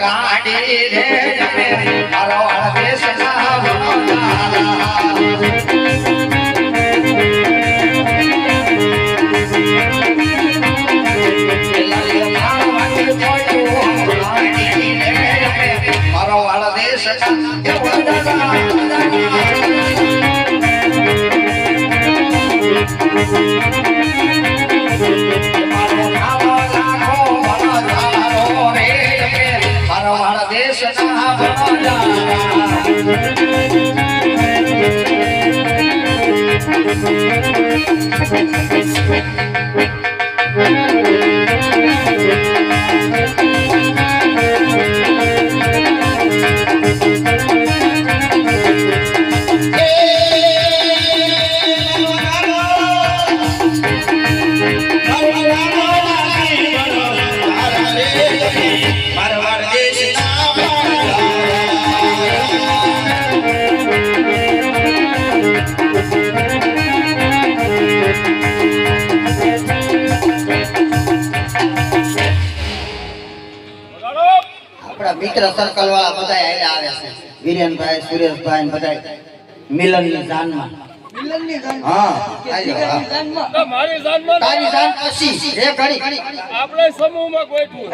કાઢી રે મારો વાળ દેશના વનોજાલા. મારો વાતે Thank you. આપણા મિત્ર સર્કલ વાળા બધા આયલા આવે છે. વિરેનભાઈ સુરેશભાઈ ને બધા મિલનની જાનમાં. હા. આયલા, હા. તો મારી જાનમાં તારી જાન પછી. એ ઘડી. આપણે સમૂહમાં ગોઠવું.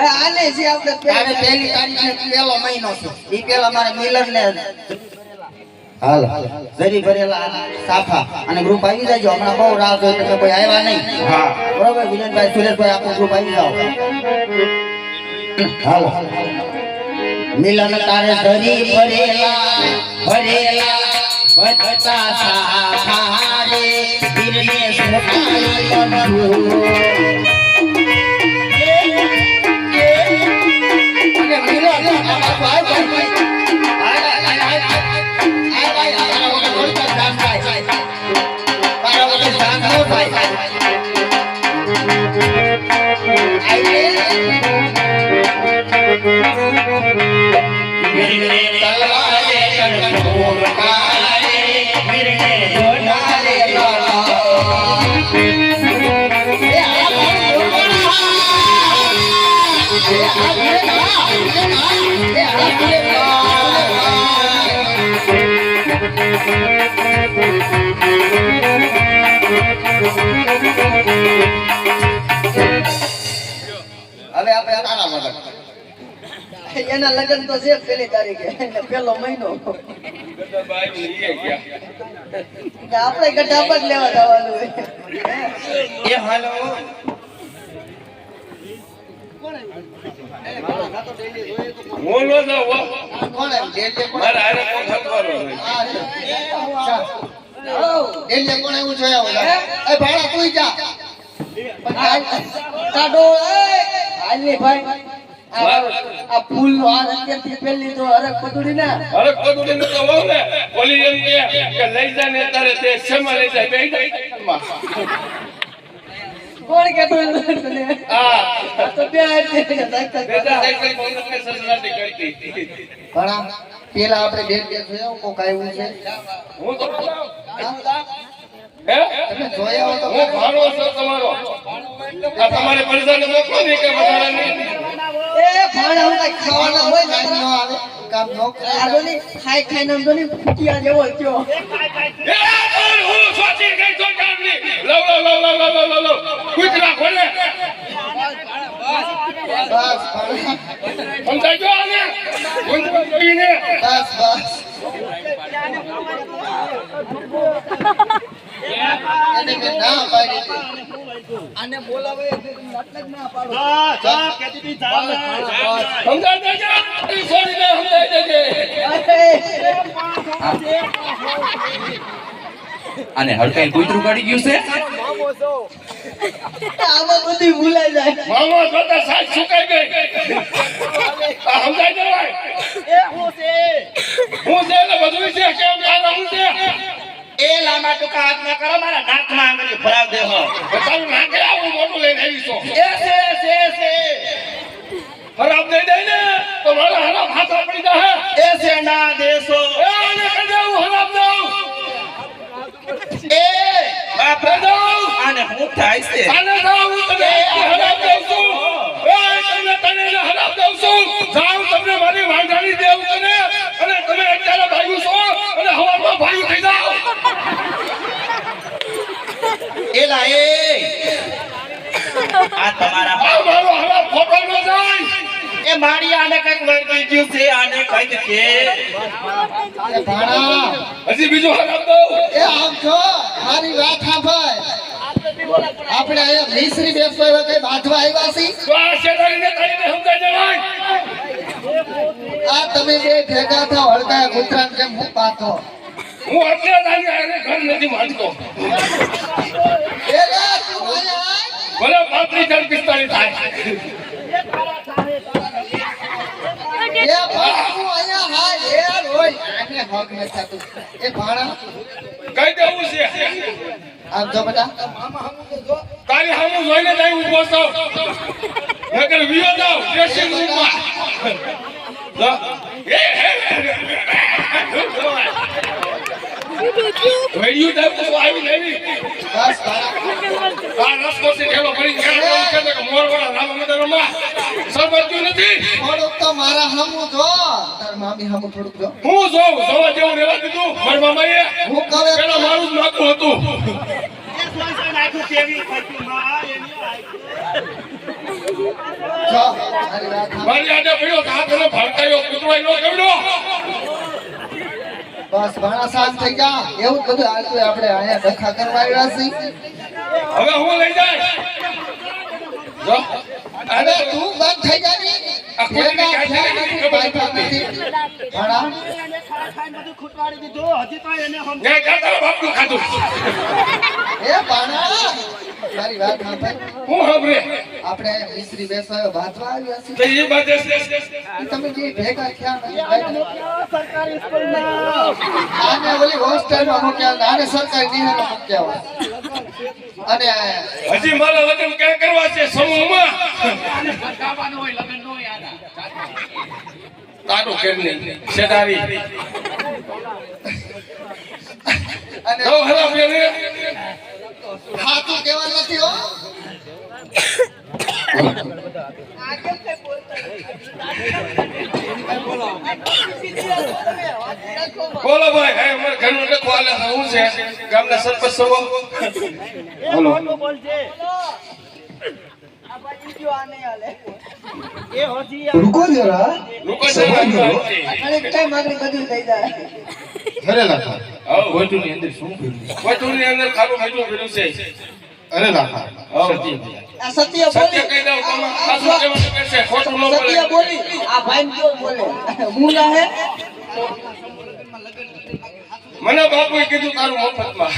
તારે પહેલી તારીખે પહેલો મહિનો છે. ઈ પહેલા મારે મિલન ને હાલ જરી ભરેલા સાફા અને ગ્રુપ આવી જાય હમણાં બહુ રાહ જોઈ તમે કોઈ આવ્યા નહીં. બરોબર વિરેનભાઈ સુરેશભાઈ આપણું ગ્રુપ આવી જાઓ. હાલો. મિલન તારે ધરી ભરેલા ભરેલા ભજતા સાફા દિલને સુખાઈ બંધુ Thank મિલન હવે આપણે તારા વગર એના લગ્ન તો છે પેલી તારીખે પેલો મહિનો. આપણે ગઢા પર લેવા જવાનું એ હાલો. કોણ મારે હારે કોણ. કોણ એવું જોયા હોય એ ભાડા તું જા. કાઢો હાલની ભાઈ. આ ફૂલ નો હાર અત્યારથી પેલી તો હરક પતુડી ને અરે કદુડી ને તો વહુ ને ઓલી એમ કે કે લઈ જા ને તારે તે શેમાં લઈ જાય બેહી જાય કોણ કેતું તને? આ તો બે હાથે સાયકલ બેટા સાયકલ બંધ કે સસરાટી કરતી. પણ પેલા આપણે બે બે જોયા કો કાયું છે? હું તો હે? તમે જોયા હોય તો હું ભાણો છું તમારો? આ તમારે પરસાને મોકલો ને કે વધારાની. એ ભાણ હું કઈ ખાવાના હોય ને ન આવે. કામ ન કરે. આજો ખાઈ ખાઈ નામ તો ની ફૂટિયા જેવો થયો. એ પણ હું સોચી ગઈ તો કામની love love love love love love love કૂતરા ખોલે બસ ભાડા સમજાજો આને. બસ બસ. એને મેં ના પાડી. હતી. આને બોલાવે મતલબ ના પાડો સમજાઈ દેજે ઈ છોડીને સમજાઈ દેજે અને હડકાઈ કુતરું કાઢી ગયું છે? આમાં બધું ભૂલાઈ જાય. મામા જોતા સાચ સુકાઈ ગઈ. આ સમજાઈ દેવાય હું છે? ને બધું છે કેમ કાના હું છે? એ લાંબા ટૂંકા હાથ ના કરો મારા નાકમાં આંગળી ભરાવ દે હો. તારું નાકે આવું મોટું લઈને આવી છો. એ છે છે છે. ખરાબ દઈ દે ને તો મારા હરામ હાથા પડી જાય એ છે ના દેશો. એ આને કહી દઉં હરામ દઉં. એ બાપ દઉં. આને હું થાય છે? આને દઉં એલા એ આ તમારા આ મારો હવે ફોટો ન જાય. એ મારી આને કંઈક વળગી ગયું છે આને કંઈક કે ભાણા હજી બીજો હરામ દો એ આમ છો મારી વાત સાંભળ. આપણે અહીંયા મિશ્રી બેસવા એવા કઈ બાંધવા આવ્યા છીએ? તો આ શેતાનીને તારીને સમજાય જવાય. આ તમે બે ભેગા થા હડકાયા કૂતરાને કેમ હું પાથો હું એટલે તારી આને ઘર નથી માંગતો. ભલે પાંત્રીસ ચાર પિસ્તાલીસ થાય કઈ દેવું છે આમ જો બેટા. તારી સામું જોઈને અહીં ઊભો છો નકર વિયો જાવ ડ્રેસિંગ વેડિયું તો આવી બસ ઠેલો કે મોરવાળા રામ મંદિરમાં નથી. થોડુંક તો મારા હામું જો. તાર મામી હામું થોડુંક જો. હું જોઉં જોવા જેવું રહેવા દીધું. મારા મામાએ હું કહે પેલા મારું જ નાતું હતું. મારી આડે પડ્યો હાથ એને ભડકાયો કૂતરાય નો કવડ્યો બસ ઘણા શાંત થઈ ગયા. એવું બધું હાલતું આપણે અહીંયા ડખા કરવા આવ્યા છીએ. હવે હું લઈ જાય? જો. અરે તું બંધ થઈ જા ને. આ કોઈને ભેગા કાંઈ થયા નથી નથી, ખબર બાયકા પડતી. નથી. ભાણા ને કાકા બાપનું ખાધું એ ભાણા મારી વાત સાંભળ હું સાંભળે. આપણે મિસ્ત્રી બેસવા બાંધવા આવ્યા છે તો એ બાજુ ઈ તમે જે ભેગા થયા સરકારી નથી આને ઓલી હોસ્ટેલમાં મૂક્યા આને સરકારી નિહાળમાં મૂક્યા હોય. અને હજી મારા લગ્ન ક્યાં કરવા છે સમૂહમાં? તારું કેમ નહીં. સેડાવી અને તો હરા બેને હાથું કેવા નથી હો. બોલો ભાઈ હે ઉમર ઘરનું લખો આલે હું છે? ગામના સરપંચ સવો બોલો. રૂકો જરા. રૂકો જરા. અને કઈ માગણી બધું થઈ જાય. અરે લાખા. આવો. ગોઠુની અંદર શું? કર્યું કર્યું છે. અરે લાખા. આ સત્ય સત્ય કહી દઉં તમે સાસુ કહેવાનું કહેશે ખોટું ન બોલે. સત્ય બોલી. આ ભાઈ કેવો બોલે? મુલા હે? મને બાપુએ કીધું તારું મફતમાં.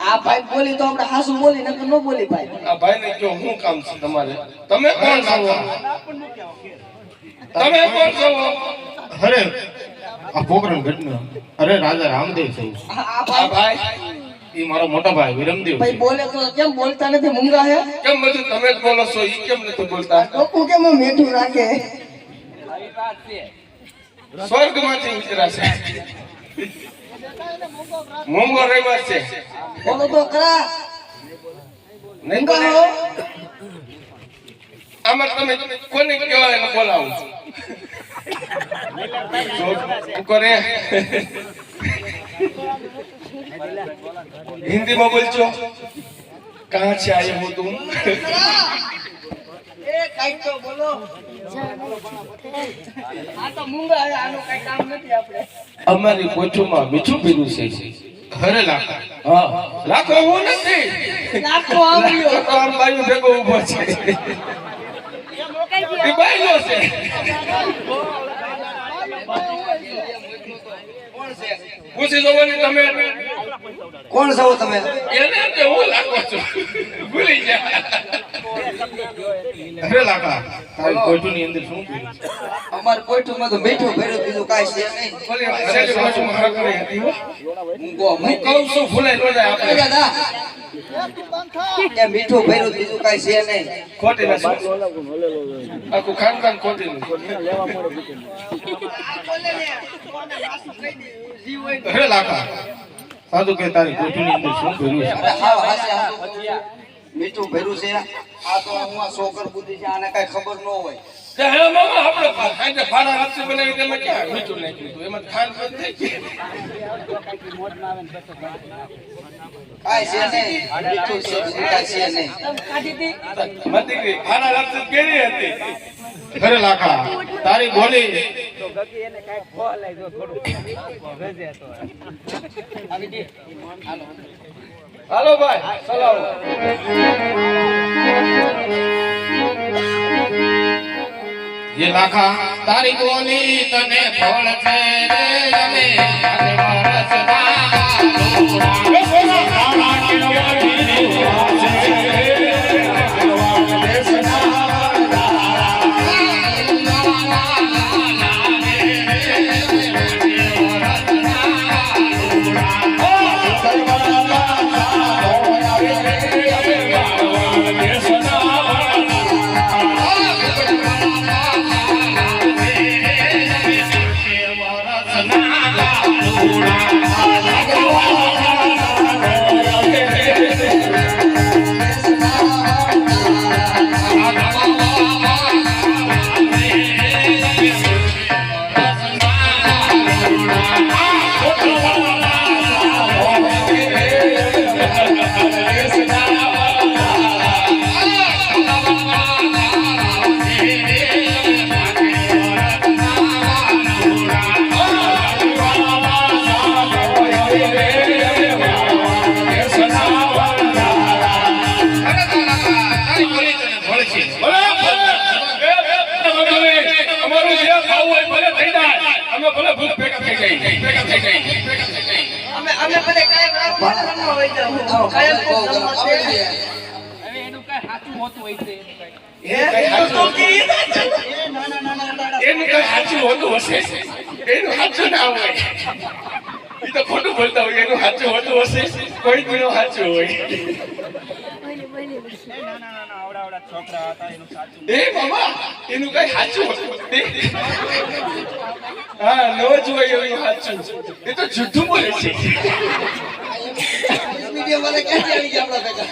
આ ભાઈ બોલી તો આપણે હાસુ બોલી નકર ન બોલી ભાઈ. આ ભાઈને કયો શું કામ છે તમારે? તમે કોણ છો? તમે કોણ છો? અરે આ પોકરણ ઘટના. અરે રાજા રામદેવ છે. આ ભાઈ? એ મારો મોટો ભાઈ વિરમદેવ ભાઈ બોલે તો કેમ બોલતા નથી? મુંગા હે? કેમ બધું તમે જ બોલો છો? ઈ કેમ નથી બોલતા? લોકો કેમ મીઠું રાખે? સ્વર્ગમાંથી ઉતરાશે મોંઘો રહેવા છે. બોલો તો ખરા નહીં હો. આમાં તમે કોને કહેવાય એને બોલાવું છું? કરે હિન્દીમાં બોલજો. કાં છે આયે હો તુમ એ કંઈક તો બોલો. આ તો મૂંગા હે આનું કઈ કામ નથી આપણે. અમારી કોઠુમાં મીઠું પીરું છે. ખરે લાખો. હા. રાખો હું નથી. નાખો આવ્યો ભેગો ઊભો છે. એ બાયલો છે. પૂછી જોવાની તમે. કોણ છો તમે? એને કે હું લાગો છું. ભૂલી ગયા. અરે લાખા તારી ગોઠુની અંદર શું કર્યું? અમાર કોઈઠુંમાં તો મીઠું ભર્યું બીજું કાંઈ છે નહીં. બોલી સેલી કોઠુમાં હરકરી હતી હો. હું કહું છું ભૂલાઈ ન જાય આપણે. દાદા. એ મીઠું ભર્યું બીજું કાંઈ છે નહીં. ખોટી ના? આખું ખાનદાન ખોટી નું અરે સાધુ કે તારી ગોઠુની અંદર શું કર્યું છે. મીઠું ભર્યું છે. આ તો હું આ સોકર બુદ્ધિ છે આને કાંઈ ખબર ન હોય. હા મીઠું નાખ્યું એમાં ખાંડ બંધ થઈ ગઈ કાંઈ છે નહીં. મીઠું કાંઈ છે નહીં. તમે કાઢી હતી મારી દીકરી ફાડા હાથથી કેવી હતી? અરે લાખા. તારી બોલી. હાલો ભાઈ ચલાવો એ લાખા તારી બોલી તને ફળ છે રે અમે આજે વરસના તારી ખોટું બોલતા હોય એનું સાચું હોતું હશે કોઈ ગુનો સાચું હોય એનું કઈ સાચું હા ન જ હોય એનું સાચું એ તો જુઠ્ઠું બોલે છે. વીડિયો વાળા ક્યાંથી આવી ભેગા.